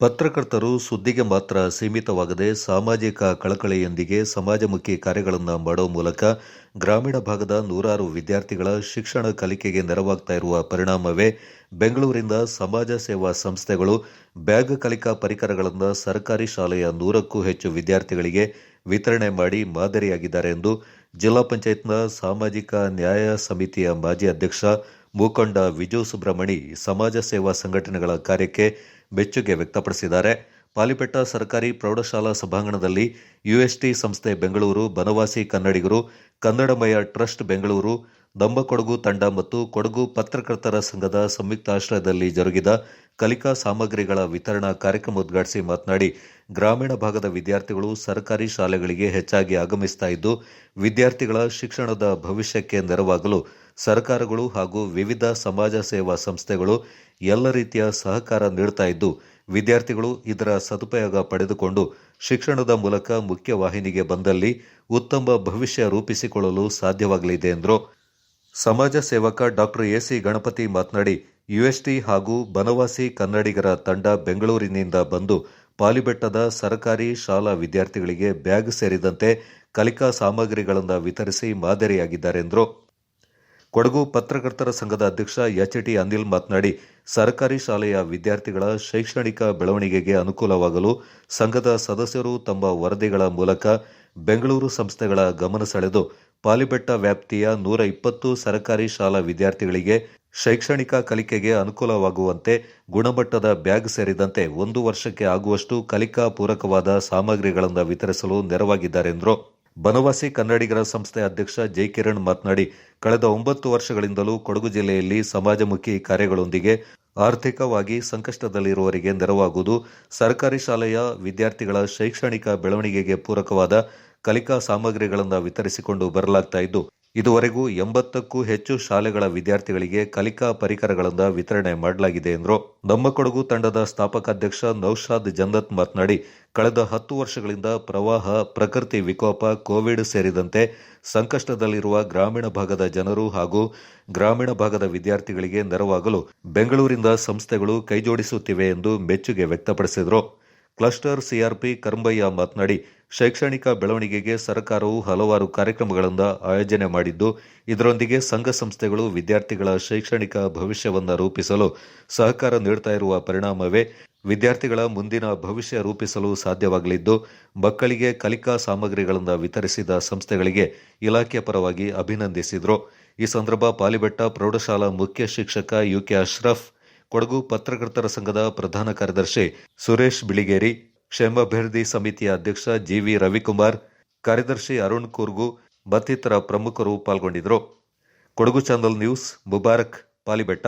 ಪತ್ರಕರ್ತರು ಸುದ್ದಿಗೆ ಮಾತ್ರ ಸೀಮಿತವಾಗದೆ ಸಾಮಾಜಿಕ ಕಳಕಳಿಯೊಂದಿಗೆ ಸಮಾಜಮುಖಿ ಕಾರ್ಯಗಳನ್ನು ಮಾಡೋ ಮೂಲಕ ಗ್ರಾಮೀಣ ಭಾಗದ ನೂರಾರು ವಿದ್ಯಾರ್ಥಿಗಳ ಶಿಕ್ಷಣ ಕಲಿಕೆಗೆ ನೆರವಾಗ್ತಾ ಇರುವ ಪರಿಣಾಮವೇ ಬೆಂಗಳೂರಿಂದ ಸಮಾಜ ಸೇವಾ ಸಂಸ್ಥೆಗಳು ಬ್ಯಾಗ್ ಕಲಿಕಾ ಪರಿಕರಗಳನ್ನು ಸರ್ಕಾರಿ ಶಾಲೆಯ ನೂರಕ್ಕೂ ಹೆಚ್ಚು ವಿದ್ಯಾರ್ಥಿಗಳಿಗೆ ವಿತರಣೆ ಮಾಡಿ ಮಾದರಿಯಾಗಿದ್ದಾರೆ ಎಂದು ಜಿಲ್ಲಾ ಪಂಚಾಯತ್ನ ಸಾಮಾಜಿಕ ನ್ಯಾಯ ಸಮಿತಿಯ ಮಾಜಿ ಅಧ್ಯಕ್ಷ ಮುಖಂಡ ವಿಜು ಸುಬ್ರಹ್ಮಣಿ ಸಮಾಜ ಸೇವಾ ಸಂಘಟನೆಗಳ ಕಾರ್ಯಕ್ಕೆ ಮೆಚ್ಚುಗೆ ವ್ಯಕ್ತಪಡಿಸಿದ್ದಾರೆ. ಪಾಲಿಪೆಟ್ಟ ಸರ್ಕಾರಿ ಪ್ರೌಢಶಾಲಾ ಸಭಾಂಗಣದಲ್ಲಿ ಯುಎಸ್ಟಿ ಸಂಸ್ಥೆ ಬೆಂಗಳೂರು ಬನವಾಸಿ ಕನ್ನಡಿಗರು ಕನ್ನಡಮಯ ಟ್ರಸ್ಟ್ ಬೆಂಗಳೂರು ನಮ್ಮ ಕೊಡಗು ತಂಡ ಮತ್ತು ಕೊಡಗು ಪತ್ರಕರ್ತರ ಸಂಘದ ಸಂಯುಕ್ತಾಶ್ರಯದಲ್ಲಿ ಜರುಗಿದ ಕಲಿಕಾ ಸಾಮಗ್ರಿಗಳ ವಿತರಣಾ ಕಾರ್ಯಕ್ರಮ ಉದ್ಘಾಟಿಸಿ ಮಾತನಾಡಿ, ಗ್ರಾಮೀಣ ಭಾಗದ ವಿದ್ಯಾರ್ಥಿಗಳು ಸರ್ಕಾರಿ ಶಾಲೆಗಳಿಗೆ ಹೆಚ್ಚಾಗಿ ಆಗಮಿಸ್ತಾ ಇದ್ದು, ವಿದ್ಯಾರ್ಥಿಗಳ ಶಿಕ್ಷಣದ ಭವಿಷ್ಯಕ್ಕೆ ನೆರವಾಗಲು ಸರ್ಕಾರಗಳು ಹಾಗೂ ವಿವಿಧ ಸಮಾಜ ಸೇವಾ ಸಂಸ್ಥೆಗಳು ಎಲ್ಲ ರೀತಿಯ ಸಹಕಾರ ನೀಡುತ್ತಾ ಇದ್ದು, ವಿದ್ಯಾರ್ಥಿಗಳು ಇದರ ಸದುಪಯೋಗ ಪಡೆದುಕೊಂಡು ಶಿಕ್ಷಣದ ಮೂಲಕ ಮುಖ್ಯವಾಹಿನಿಗೆ ಬಂದಲ್ಲಿ ಉತ್ತಮ ಭವಿಷ್ಯ ರೂಪಿಸಿಕೊಳ್ಳಲು ಸಾಧ್ಯವಾಗಲಿದೆ ಎಂದರು. ಸಮಾಜ ಸೇವಕ ಡಾಕ್ಟರ್ ಎಸಿ ಗಣಪತಿ ಮಾತನಾಡಿ, ಯುಎಸ್ಟಿ ಹಾಗೂ ಬನವಾಸಿ ಕನ್ನಡಿಗರ ತಂಡ ಬೆಂಗಳೂರಿನಿಂದ ಬಂದು ಪಾಲಿಬೆಟ್ಟದ ಸರ್ಕಾರಿ ಶಾಲಾ ವಿದ್ಯಾರ್ಥಿಗಳಿಗೆ ಬ್ಯಾಗ್ ಸೇರಿದಂತೆ ಕಲಿಕಾ ಸಾಮಗ್ರಿಗಳನ್ನು ವಿತರಿಸಿ ಮಾದರಿಯಾಗಿದ್ದಾರೆ ಎಂದರು ಕೊಡಗು ಪತ್ರಕರ್ತರ ಸಂಘದ ಅಧ್ಯಕ್ಷ ಎಚ್ ಟಿ ಅನಿಲ್ ಮಾತನಾಡಿ, ಸರ್ಕಾರಿ ಶಾಲೆಯ ವಿದ್ಯಾರ್ಥಿಗಳ ಶೈಕ್ಷಣಿಕ ಬೆಳವಣಿಗೆಗೆ ಅನುಕೂಲವಾಗಲು ಸಂಘದ ಸದಸ್ಯರು ತಮ್ಮ ವರದಿಗಳ ಮೂಲಕ ಬೆಂಗಳೂರು ಸಂಸ್ಥೆಗಳ ಗಮನ ಸೆಳೆದು ಪಾಲಿಬೆಟ್ಟ ವ್ಯಾಪ್ತಿಯ ನೂರ ಇಪ್ಪತ್ತು ಸರ್ಕಾರಿ ಶಾಲಾ ವಿದ್ಯಾರ್ಥಿಗಳಿಗೆ ಶೈಕ್ಷಣಿಕ ಕಲಿಕೆಗೆ ಅನುಕೂಲವಾಗುವಂತೆ ಗುಣಮಟ್ಟದ ಬ್ಯಾಗ್ ಸೇರಿದಂತೆ ಒಂದು ವರ್ಷಕ್ಕೆ ಆಗುವಷ್ಟು ಕಲಿಕಾ ಪೂರಕವಾದ ಸಾಮಗ್ರಿಗಳನ್ನು ವಿತರಿಸಲು ನೆರವಾಗಿದ್ದಾರೆ ಎಂದರು ಬನವಾಸಿ ಕನ್ನಡಿಗರ ಸಂಸ್ಥೆ ಅಧ್ಯಕ್ಷ ಜೈ ಕಿರಣ್ ಮಾತನಾಡಿ, ಕಳೆದ ಒಂಬತ್ತು ವರ್ಷಗಳಿಂದಲೂ ಕೊಡಗು ಜಿಲ್ಲೆಯಲ್ಲಿ ಸಮಾಜಮುಖಿ ಕಾರ್ಯಗಳೊಂದಿಗೆ ಆರ್ಥಿಕವಾಗಿ ಸಂಕಷ್ಟದಲ್ಲಿರುವವರಿಗೆ ನೆರವಾಗುವುದು, ಸರ್ಕಾರಿ ಶಾಲೆಯ ವಿದ್ಯಾರ್ಥಿಗಳ ಶೈಕ್ಷಣಿಕ ಬೆಳವಣಿಗೆಗೆ ಪೂರಕವಾದ ಕಲಿಕಾ ಸಾಮಗ್ರಿಗಳನ್ನು ವಿತರಿಸಿಕೊಂಡು ಬರಲಾಗ್ತಾ ಇದ್ದು ಇದುವರೆಗೂ ಎಂಬತ್ತಕ್ಕೂ ಹೆಚ್ಚು ಶಾಲೆಗಳ ವಿದ್ಯಾರ್ಥಿಗಳಿಗೆ ಕಲಿಕಾ ಪರಿಕರಗಳನ್ನು ವಿತರಣೆ ಮಾಡಲಾಗಿದೆ ಎಂದರು. ನಮ್ಮ ಕೊಡಗು ತಂಡದ ಸ್ಥಾಪಕ ಅಧ್ಯಕ್ಷ ನೌಶಾದ್ ಜಂದತ್ ಮಾತನಾಡಿ, ಕಳೆದ ಹತ್ತು ವರ್ಷಗಳಿಂದ ಪ್ರವಾಹ, ಪ್ರಕೃತಿ ವಿಕೋಪ, ಕೋವಿಡ್ ಸೇರಿದಂತೆ ಸಂಕಷ್ಟದಲ್ಲಿರುವ ಗ್ರಾಮೀಣ ಭಾಗದ ಜನರು ಹಾಗೂ ಗ್ರಾಮೀಣ ಭಾಗದ ವಿದ್ಯಾರ್ಥಿಗಳಿಗೆ ನೆರವಾಗಲು ಬೆಂಗಳೂರಿನ ಸಂಸ್ಥೆಗಳು ಕೈಜೋಡಿಸುತ್ತಿವೆ ಎಂದು ಮೆಚ್ಚುಗೆ ವ್ಯಕ್ತಪಡಿಸಿದರು. ಕ್ಲಸ್ಟರ್ ಸಿಆರ್ಪಿ ಕರಂಬಯ್ಯ ಮಾತನಾಡಿ, ಶೈಕ್ಷಣಿಕ ಬೆಳವಣಿಗೆಗೆ ಸರ್ಕಾರವು ಹಲವಾರು ಕಾರ್ಯಕ್ರಮಗಳನ್ನು ಆಯೋಜನೆ ಮಾಡಿದ್ದು, ಇದರೊಂದಿಗೆ ಸಂಘ ಸಂಸ್ಥೆಗಳು ವಿದ್ಯಾರ್ಥಿಗಳ ಶೈಕ್ಷಣಿಕ ಭವಿಷ್ಯವನ್ನು ರೂಪಿಸಲು ಸಹಕಾರ ನೀಡುತ್ತಾ ಇರುವ ಪರಿಣಾಮವೇ ವಿದ್ಯಾರ್ಥಿಗಳ ಮುಂದಿನ ಭವಿಷ್ಯ ರೂಪಿಸಲು ಸಾಧ್ಯವಾಗಲಿದ್ದು, ಮಕ್ಕಳಿಗೆ ಕಲಿಕಾ ಸಾಮಗ್ರಿಗಳನ್ನು ವಿತರಿಸಿದ ಸಂಸ್ಥೆಗಳಿಗೆ ಇಲಾಖೆ ಪರವಾಗಿ ಅಭಿನಂದಿಸಿದರು. ಈ ಸಂದರ್ಭ ಪಾಲಿಬೆಟ್ಟ ಪ್ರೌಢಶಾಲಾ ಮುಖ್ಯ ಶಿಕ್ಷಕ ಯುಕೆ ಅಶ್ರಫ್ ಕೊಡಗು ಪತ್ರಕರ್ತರ ಸಂಘದ ಪ್ರಧಾನ ಕಾರ್ಯದರ್ಶಿ ಸುರೇಶ್ ಬಿಳಿಗೇರಿ ಕ್ಷೇಮಾಭಿವೃದ್ಧಿ ಸಮಿತಿಯ ಅಧ್ಯಕ್ಷ ಜಿವಿ ರವಿಕುಮಾರ್, ಕಾರ್ಯದರ್ಶಿ ಅರುಣ್ ಕೂರ್ಗು ಮತ್ತಿತರ ಪ್ರಮುಖರು ಪಾಲ್ಗೊಂಡಿದ್ದರು. Kodagu channel news, Mubarak, Palibetta.